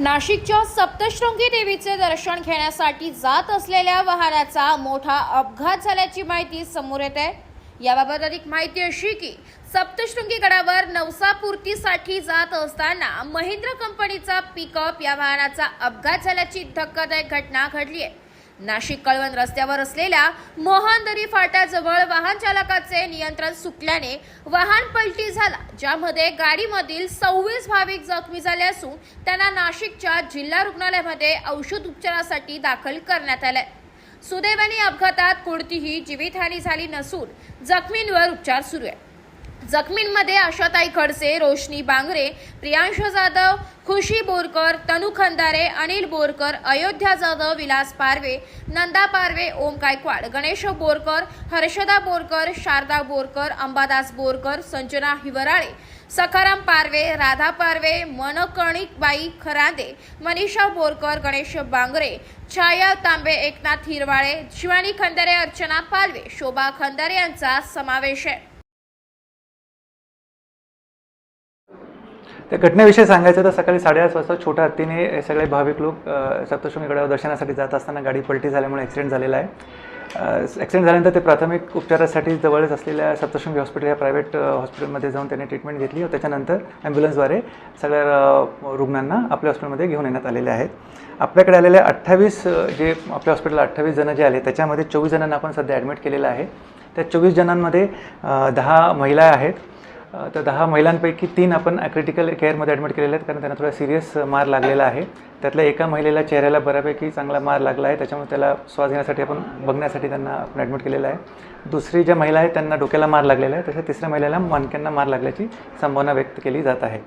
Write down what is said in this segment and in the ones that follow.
नाशिकच्या सप्तशृंगी देवीचे दर्शन घेण्यासाठी जात असलेल्या वाहनाचा मोठा अपघात झाल्याची माहिती समोर येत. आहे याबाबत अधिक माहिती अशी की सप्तशृंगी गडावर नवसापूर्तीसाठी जात असताना महिंद्र कंपनीचा पिकअप या वाहनाचा अपघात झाल्याची धक्कादायक घटना घडली आहे. नाशिक कळवण रस्त्यावर असलेल्या मोहनदरी फाट्याजवळ वाहन चालकाचे नियंत्रण सुटल्याने वाहन पलटी झाला ज्यामध्ये गाडीमधील सव्वीस भाविक जखमी झाले असून त्यांना नाशिकच्या जिल्हा रुग्णालयामध्ये औषध उपचारासाठी दाखल करण्यात आले सुदैवाने अपघातात कोणतीही जीवितहानी झाली नसून जखमींवर उपचार सुरू आहे जखमींमध्ये आशाताई खडसे रोशनी बांगरे प्रियांश जाधव खुशी बोरकर तनु खंदारे अनिल बोरकर अयोध्या जाधव विलास पारवे नंदा पारवे ओम गायकवाड गणेश बोरकर हर्षदा बोरकर शारदा बोरकर अंबादास बोरकर संजना हिवराळे सखाराम पारवे राधा पारवे मनकणिकबाई खरांदे मनीषा बोरकर गणेश बांगरे छाया तांबे एकनाथ हिरवाळे शिवानी खंदारे अर्चना पालवे शोभा खंदारे यांचा समावेश आहे. त्या घटनेविषयी सांगायचं तर सकाळी साडेआठ वाजता छोट्या हत्तीने सगळे भाविक लोक सप्तशमीकडे दर्शनासाठी जात असताना गाडी पलटी झाल्यामुळे ॲक्सिडेंट झालेला आहे. ॲक्सिडेंट झाल्यानंतर ते प्राथमिक उपचारासाठी जवळच असलेल्या सप्तशृंगी हॉस्पिटल या प्रायव्हेट हॉस्पिटलमध्ये जाऊन त्यांनी ट्रीटमेंट घेतली व त्याच्यानंतर ॲम्ब्युलन्सद्वारे सगळ्या रुग्णांना आपल्या हॉस्पिटलमध्ये घेऊन येण्यात आलेले आहेत. आपल्याकडे आलेल्या अठ्ठावीस जे आपल्या हॉस्पिटलला अठ्ठावीस जण जे आले त्याच्यामध्ये चोवीस जणांना आपण सध्या ॲडमिट केलेलं आहे. त्या चोवीस जणांमध्ये दहा महिला आहेत. तर दहा महिलांपैकी तीन आपण क्रिटिकल केअरमध्ये ॲडमिट केलेले आहेत कारण त्यांना थोडा सिरियस मार लागलेला आहे. त्यातल्या एका महिलेला चेहऱ्याला बऱ्यापैकी चांगला मार लागला आहे त्याच्यामुळे त्याला श्वास घेण्यासाठी आपण बघण्यासाठी त्यांना आपण ॲडमिट केलेलं आहे. दुसरी ज्या महिला आहेत त्यांना डोक्याला मार लागलेला आहे तसेच तिसऱ्या महिलेला मानक्यांना मार लागल्याची संभावना व्यक्त केली जात आहे.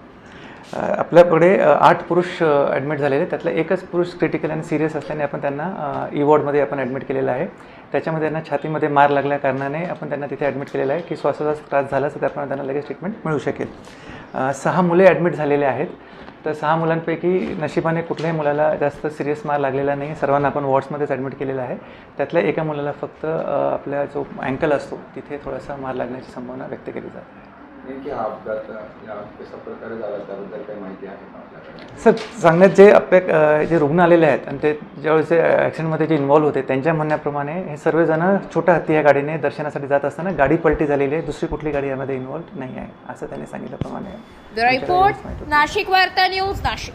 आपल्याकडे आठ पुरुष ॲडमिट झालेले. त्यातला एकच पुरुष क्रिटिकल आणि सिरियस असल्याने आपण त्यांना ई वॉर्डमध्ये आपण ॲडमिट केलेलं आहे. त्याच्यामध्ये त्यांना छातीमध्ये मार लागल्या कारणाने आपण त्यांना तिथे ॲडमिट केलेलं आहे की श्वासाचा त्रास झाला तर त्याप्रमाणे त्यांना लगेच ट्रीटमेंट मिळू शकेल. सहा मुले ॲडमिट झालेले आहेत. तर सहा मुलांपैकी नशिबाने कुठल्याही मुलाला जास्त सिरियस मार लागलेला नाही. सर्वांना आपण वॉर्ड्समध्येच ॲडमिट केलेलं आहे. त्यातल्या एका मुलाला फक्त आपल्या जो अँकल असतो तिथे थोडासा मार लागण्याची संभावना व्यक्त केली जाते. नेमकी हा अपघात या कशा प्रकारे झाला त्याबद्दल काही माहिती आहे का आपल्याकडे? सर सांगण्यात जे आपल्या अ, जे रुग्ण आलेले आहेत आणि ते ज्यावेळेस ॲक्सिडेंटमध्ये जे इन्व्हॉल्व होते त्यांच्या म्हणण्याप्रमाणे हे सर्वजण छोट्या हत्ती या गाडीने दर्शनासाठी जात असताना गाडी पलटी झालेली आहे. दुसरी कुठली गाडी यामध्ये इन्व्हॉल्व नाही आहे असं त्यांनी सांगितल्याप्रमाणे. रिपोर्ट नाशिक वार्ता न्यूज नाशिक.